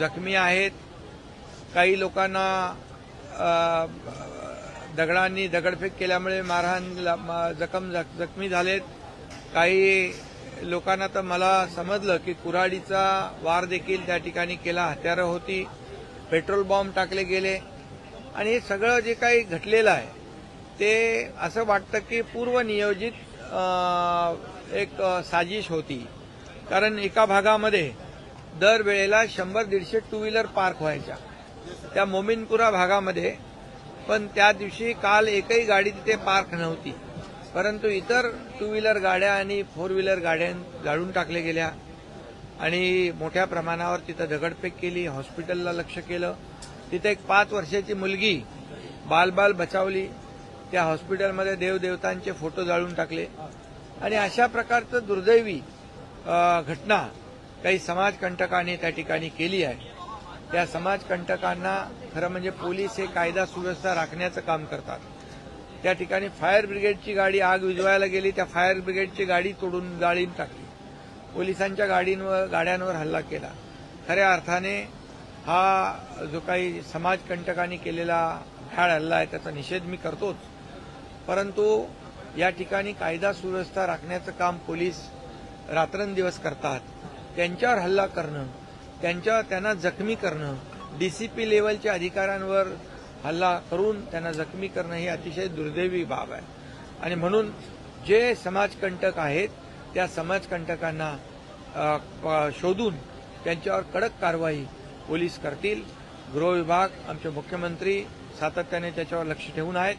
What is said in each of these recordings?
जखमी आहेत. काही लोकांना दगडांनी दगडफेक केल्यामुळे मारहाण जखम जख- जखमी झालेत. काही लोकांना तर मला समजलं की कुऱ्हाडीचा वार देखील त्या ठिकाणी केला हत्यारं होती. पेट्रोल बॉम्ब टाकले गेले. आणि हे सगळं जे काही घटलेलं आहे ते असं वाटतं की पूर्वनियोजित एक साजिश होती. कारण एका भागामध्ये दरवेळेला शंभर दीडशे टू व्हीलर पार्क व्हायच्या. त्या मोमिनपुरा भागामध्ये पण त्या दिवशी काल एकही गाडी तिथे पार्क नव्हती. परंतु इतर टू व्हीलर गाड्या आणि फोर व्हीलर गाड्या जाळून टाकल्या गेल्या. आणि मोठ्या प्रमाणावर तिथं दगडफेक केली हॉस्पिटलला लक्ष केलं. तिथे एक पाच वर्षाची मुलगी बालबाल बचावली. त्या हॉस्पिटलमध्ये देवदेवतांचे फोटो जाळून टाकले. आणि अशा प्रकारचं दुर्दैवी घटना काही समाजकंटकांनी त्या ठिकाणी केली आहे. त्या समाजकंटकांना खरं म्हणजे पोलीस हे कायदा सुव्यवस्था राखण्याचं काम करतात. त्या ठिकाणी फायर ब्रिगेडची गाडी आग विजवायला गेली त्या फायर ब्रिगेडची गाडी तोडून जाळीन टाकली. पोलिसांच्या गाडींवर गाड्यांवर हल्ला केला. खऱ्या अर्थाने हा जो काही समाजकंटकांनी केलेला भ्याड हल्ला आहे त्याचा निषेध मी करतोच. परंतु या ठिकाणी कायदा सुव्यवस्था राखण्याचं काम पोलीस रात्रंदिवस करतात. त्यांच्यावर हल्ला करणं त्यांच्या त्यांना जखमी करणं डी सी पी लेवलच्या अधिकाऱ्यांवर हल्ला करून त्यांना जखमी करणं ही अतिशय दुर्दैवी बाब आहे. आणि म्हणून जे समाजकंटक आहेत त्या समाजकंटकांना शोधून त्यांच्यावर कडक कारवाई पोलीस करतील. गृह विभाग आमचे मुख्यमंत्री सातत्याने त्याच्यावर लक्ष ठेवून आहेत.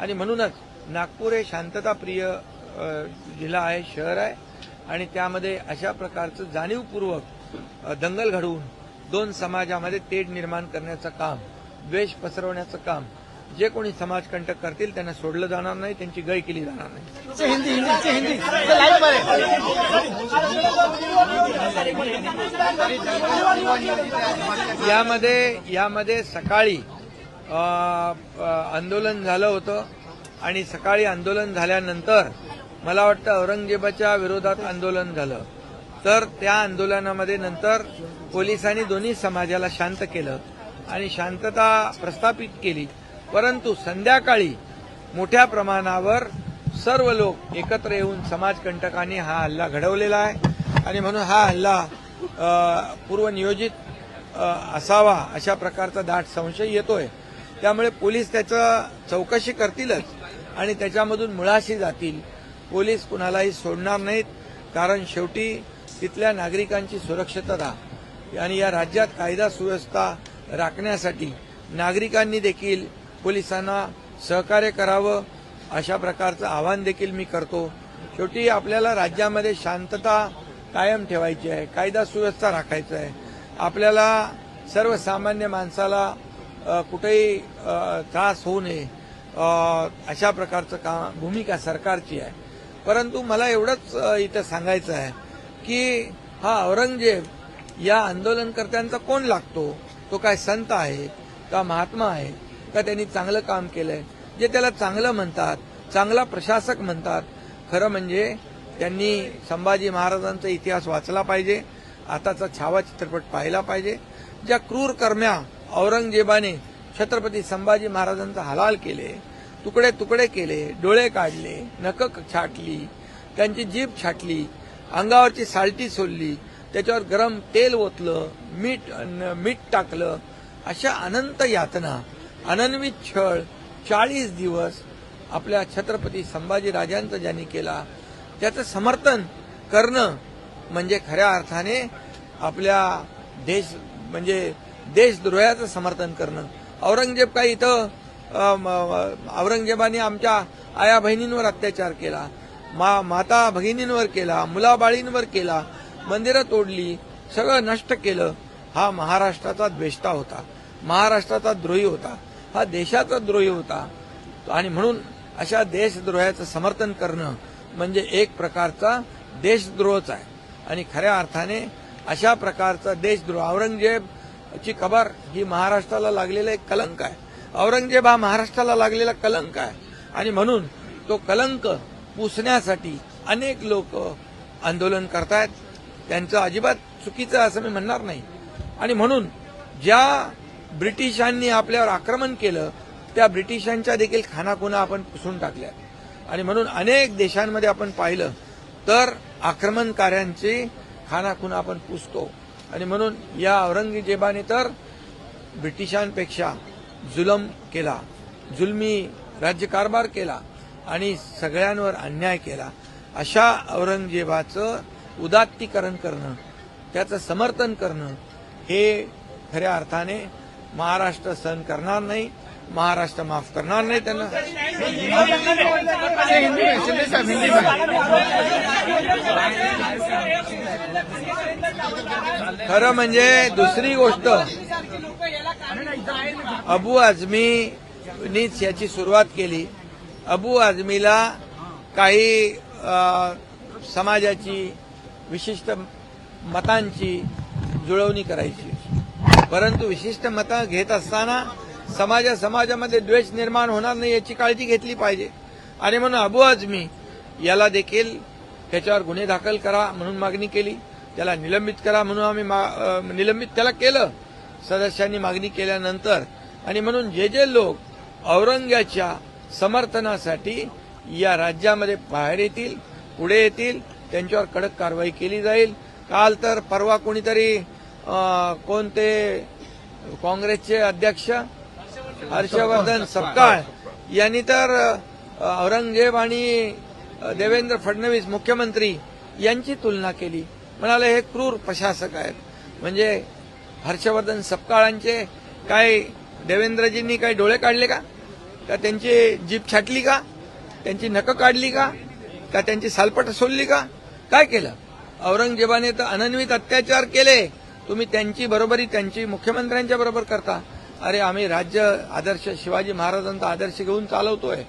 आणि म्हणूनच नागपूर हे शांतताप्रिय जिल्हा आहे शहर आहे. आणि त्यामध्ये अशा प्रकारचं जाणीवपूर्वक दंगल घडवून दोन समाजामध्ये तेढ निर्माण करण्याचं काम द्वेष पसरवण्याचं काम जे कोणी समाजकंटक करतील त्यांना सोडलं जाणार नाही त्यांची गय केली जाणार नाही. हिंदी हिंदी. हिंदी लाईव्ह बरे यामध्ये यामध्ये सकाळी आंदोलन झालं होतं आणि सकाळी आंदोलन झाल्यानंतर मला वाटतं औरंगजेबाच्या विरोधात आंदोलन झालं. तर त्या आंदोलनामध्ये नंतर पोलिसांनी दोन्ही समाजाला शांत केलं आणि शांतता प्रस्थापित केली. परंतु संध्याकाळी मोठ्या प्रमाणावर सर्व लोक एकत्र येऊन समाजकंटकांनी हा हल्ला घडवलेला आहे. आणि म्हणून हा हल्ला पूर्वनियोजित असावा अशा प्रकारचा दाट संशय येतोय. त्यामुळे पोलीस त्याचं चौकशी करतीलच आणि त्याच्यामधून मुळाशी जातील पोलीस कुणालाही सोडणार नाहीत कारण शेवटी तिथल्या नागरिकांची सुरक्षितता आणि या राज्यात कायदा सुव्यवस्था राखण्यासाठी नागरिकांनी देखील पोलिसांना सहकार्य करावं अशा प्रकारचं आवाहन देखील मी करतो. शेवटी आपल्याला राज्यामध्ये शांतता कायम ठेवायची आहे कायदा सुव्यवस्था राखायचं आहे. आपल्याला सर्वसामान्य माणसाला कुठेही त्रास होऊ नये अशा प्रकारचं का भूमिका सरकारची आहे. परंतु मला एवढंच इथं सांगायचं आहे की हा औरंगजेब या आंदोलनकर्त्यांचा कोण लागतो? तो काय संत आहे? का महात्मा आहे? का त्यांनी चांगलं काम केलंय? जे त्याला चांगलं म्हणतात चांगला प्रशासक म्हणतात खरं म्हणजे त्यांनी संभाजी महाराजांचा इतिहास वाचला पाहिजे आताचा छावा चित्रपट पाहिला पाहिजे ज्या क्रूर कर्म्या औरंगजेबाने छत्रपती संभाजी महाराजांचा हलाल केले तुकडे तुकडे केले डोळे काढले नख छाटली त्यांची जीभ छाटली अंगावरची सालटी सोडली त्याच्यावर गरम तेल ओतलं मीठ मीठ टाकलं. अशा अनंत यातना अनन्वित छळ चाळीस दिवस आपल्या छत्रपती संभाजी राजांचं ज्यांनी केला त्याचं समर्थन करणं म्हणजे खऱ्या अर्थाने आपल्या देश म्हणजे देशद्रोहाचं समर्थन करणं. औरंगजेब काही इथं औरंगजेबाने आमच्या आया बहिणींवर अत्याचार केला मा माता भगिनींवर केला मुलाबाळींवर केला मंदिरं तोडली सगळं नष्ट केलं. हा महाराष्ट्राचा द्वेष्टा होता. महाराष्ट्राचा द्रोही होता. हा देशाचा द्रोही होता. आणि म्हणून अशा देशद्रोहाचं समर्थन करणं म्हणजे एक प्रकारचा देशद्रोहच आहे. आणि खऱ्या अर्थाने अशा प्रकारचा देशद्रोह औरंगजेबची कबर ही महाराष्ट्राला लागलेला एक कलंक आहे. औरंगजेब हा महाराष्ट्राला लागलेला कलंक आहे. आणि म्हणून तो कलंक पुसण्यासाठी अनेक लोक आंदोलन करतायत. त्यांचं अजिबात चुकीचं असं मी म्हणणार नाही. आणि म्हणून ज्या ब्रिटिशांनी आपल्यावर आक्रमण केलं त्या ब्रिटिशांच्या देखील खानाखुना आपण पुसून टाकल्या आणि म्हणून अनेक देशांमध्ये आपण पाहिलं तर आक्रमणकाऱ्यांची खानाखुना आपण पुसतो. आणि म्हणून या औरंगजेबाने तर ब्रिटिशांपेक्षा जुलम केला. जुलमी राज्यकारभार केला आणि सगळ्यांवर अन्याय केला. अशा औरंगजेबाचं उदात्तीकरण करणं त्याचं समर्थन करणं हे खऱ्या अर्थाने महाराष्ट्र सहन करणार नाही महाराष्ट्र माफ करणार नाही त्यांना. खरं म्हणजे दुसरी गोष्ट अबू आझमीनीच याची सुरुवात केली. अबू आझमीला काही समाजाची विशिष्ट मतांची जुळवणी करायची परंतु विशिष्ट मतं घेत असताना समाजा समाजामध्ये द्वेष निर्माण होणार नाही याची काळजी घेतली पाहिजे. आणि म्हणून अबू आझमी याला देखील त्याच्यावर गुन्हे दाखल करा म्हणून मागणी केली. त्याला निलंबित करा म्हणून आम्ही मा- निलंबित त्याला केलं. सदस्यांनी मागणी केल्यानंतर आणि म्हणून जे जे लोक औरंग्याच्या समर्थनासाठी या राज्यामध्ये बाहेर येतील पुढे येतील त्यांच्यावर कडक कारवाई केली जाईल. काल तर परवा कोणीतरी कोणते काँग्रेसचे अध्यक्ष हर्षवर्धन सपकाळ यांनी तर औरंगजेब आणि देवेंद्र फडणवीस मुख्यमंत्री यांची तुलना केली. म्हणाले हे क्रूर प्रशासक आहेत. म्हणजे हर्षवर्धन सपकाळांचे काय देवेंद्रजींनी काही डोळे काढले का? का त्यांची जीप छाटली का? त्यांची नखं काढली का? का त्यांची सालपट सोडली का? काय केलं? औरंगजेबाने तर अनन्वित अत्याचार केले. तुम्ही त्यांची बरोबरी त्यांची मुख्यमंत्र्यांच्या बरोबर करता. अरे आम्ही राज्य आदर्श शिवाजी महाराजांचा आदर्श घेऊन चालवतोय.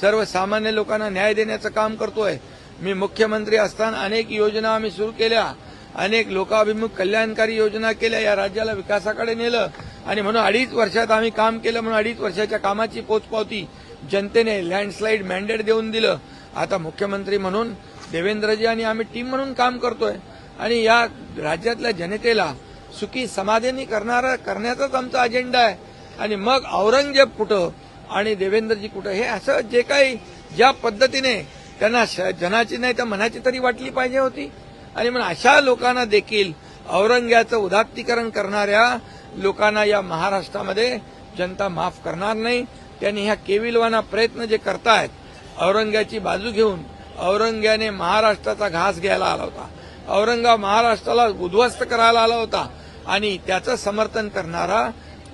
सर्वसामान्य लोकांना न्याय देण्याचं काम करतोय. मी मुख्यमंत्री असताना अनेक योजना आम्ही सुरू केल्या. अनेक लोकाभिमुख कल्याणकारी योजना केल्या या राज्याला विकासाकडे नेलं. आणि म्हणून अडीच वर्षात आम्ही काम केलं म्हणून अडीच वर्षाच्या कामाची पोचपावती जनतेने लँडस्लाईड मॅन्डेट देऊन दिलं. आता मुख्यमंत्री म्हणून देवेंद्रजी आणि आम्ही टीम म्हणून काम करतोय. आणि या राज्यातल्या जनतेला सुखी समाधानी करणारा करण्याचाच आमचा अजेंडा आहे. आणि मग औरंगजेब कुठं आणि देवेंद्रजी कुठं हे असं जे काही ज्या पद्धतीने त्यांना श- जनाची नाही तर मनाची तरी वाटली पाहिजे होती. आणि म्हणून अशा लोकांना देखील औरंग्याचं उदात्तीकरण करणाऱ्या लोकांना या महाराष्ट्रामध्ये जनता माफ करणार नाही. त्यांनी ह्या केविलवाना प्रयत्न जे करतायत औरंग्याची बाजू घेऊन औरंग्याने महाराष्ट्राचा घास घ्यायला आला होता. औरंगा महाराष्ट्राला उद्ध्वस्त करायला आला होता आणि त्याचं समर्थन करणारा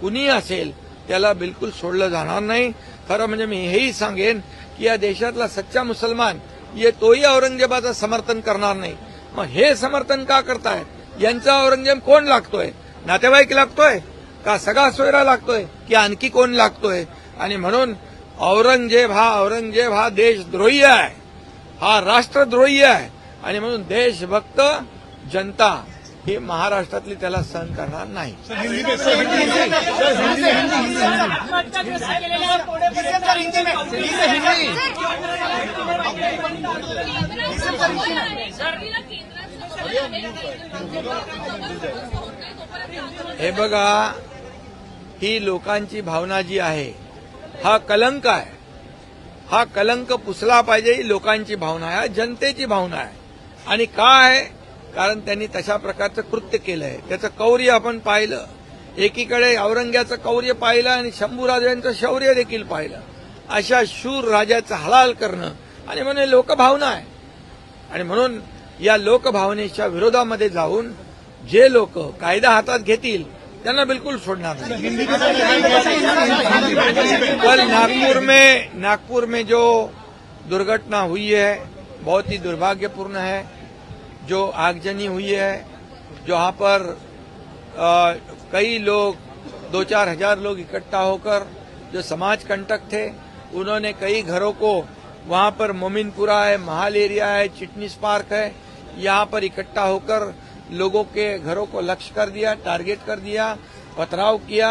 कुणी असेल त्याला बिलकुल सोडलं जाणार नाही. खरं म्हणजे मी हेही सांगेन की या देशातला सच्चा मुसलमान ये तोही औरंगजेबाचं समर्थन करणार नाही. मग हे समर्थन का करतायत यांचा औरंगजेब कोण लागतोय? नातेवाईक लागतोय? का सगळा सोयरा लागतोय? की आणखी कोण लागतोय? आणि म्हणून औरंगजेब हा औरंगजेब हा देशद्रोही आहे. हा राष्ट्रद्रोही आहे. आणि म्हणून देशभक्त जनता ही महाराष्ट्रातली त्याला सहन करणार नाही. हे बघा ही लोकांची भावना जी आहे हा कलंक आहे. हा कलंक पुसला पाहिजे ही लोकांची भावना आहे हा जनतेची भावना आहे. आणि का आहे कारण त्यांनी तशा प्रकारचं कृत्य केलंय त्याचं कौर्य आपण पाहिलं. एकीकडे औरंग्याचं कौर्य पाहिलं आणि शंभूराजांचं शौर्य देखील पाहिलं. अशा शूर राजाचं हलाल करणं आणि म्हणून लोकभावना आहे. आणि म्हणून या लोकभावनेच्या विरोधामध्ये जाऊन जे लोक कायदा हातात घेतील त्यांना बिलकुल सोडणार नाही. हिंदी में सर कल नागपुर में नागपुर में जो दुर्घटना हुई है बहुत ही दुर्भाग्यपूर्ण है. जो आगजनी हुई है जहाँ पर अ, कई लोग दो चार हज़ार लोग इकट्ठा होकर जो समाज कंटक थे उन्होंने कई घरों को वहाँ पर मोमिनपुरा है महाल एरिया है चिटनीस पार्क है यहाँ पर इकट्ठा होकर लोगों के घरों को लक्ष्य कर दिया टारगेट कर दिया पथराव किया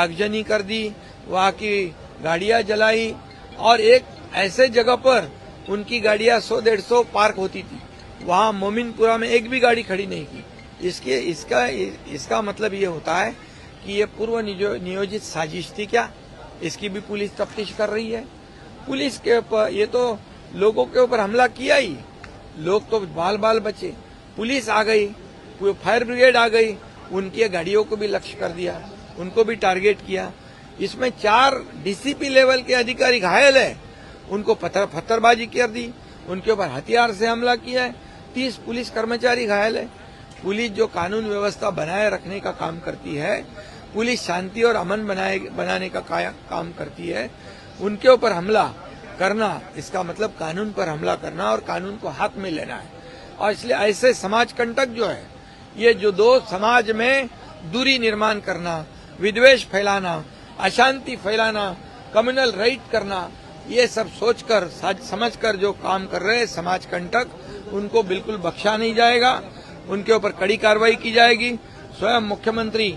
आगजनी कर दी वहाँ की गाड़ियाँ जलाई और एक ऐसे जगह पर उनकी गाड़ियाँ सौ डेढ़ सौ पार्क होती थी। वहाँ मोमिनपुरा में एक भी गाड़ी खड़ी नहीं की। इसके, इसका इसका मतलब ये होता है कि ये पूर्व नियोजित साजिश थी क्या? इसकी भी पुलिस तफ्तीश कर रही है। पुलिस के ऊपर, ये तो लोगों के ऊपर हमला किया ही। लोग तो बाल बाल बचे। पुलिस आ गई फायर ब्रिगेड आ गई, उनकी गाड़ियों को भी लक्ष्य कर दिया, उनको भी टारगेट किया। इसमें चार डीसीपी लेवल के अधिकारी घायल है। उनको पत्थर पत्थरबाजी कर दी, उनके ऊपर हथियार से हमला किया है। तीस पुलिस कर्मचारी घायल है। पुलिस जो कानून व्यवस्था बनाए रखने का काम करती है, पुलिस शांति और अमन बनाए, बनाने का काम करती है। उनके ऊपर हमला करना, इसका मतलब कानून पर हमला करना और कानून को हाथ में लेना है। और इसलिए ऐसे समाज कंटक जो है, ये जो दो समाज में दूरी निर्माण करना, विद्वेष फैलाना, अशांति फैलाना कम्युनल राइट करना, ये सब सोचकर समझकर जो काम कर रहे समाज कंटक उनको बिल्कुल बख्शा नहीं जाएगा उनके ऊपर कड़ी कार्रवाई की जाएगी। स्वयं मुख्यमंत्री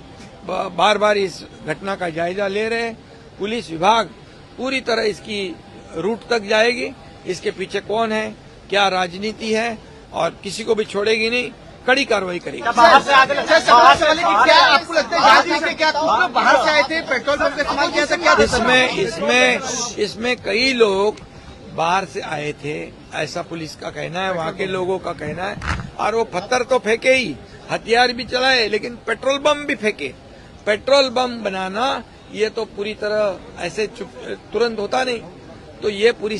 बार बार इस घटना का जायजा ले रहे हैं। पुलिस विभाग पूरी तरह इसकी रूट तक जाएगी। इसके पीछे कौन है क्या राजनीति है और किसी को भी छोड़ेगी नहीं कड़ी कार्रवाई करेगी। बाहर से आगे क्या आपको लगता है जाँच में क्या बाहर से आए थे पेट्रोल पंप का इस्तेमाल किया था क्या इसमें इसमें इसमें कई लोग बाहर से आए थे ऐसा पुलिस का कहना है वहाँ के लोगों का कहना है। और वो पत्थर तो फेंके ही हथियार भी चलाए लेकिन पेट्रोल बम भी फेंके। पेट्रोल बम बनाना ये तो पूरी तरह ऐसे तुरंत होता नहीं। तो ये पूरी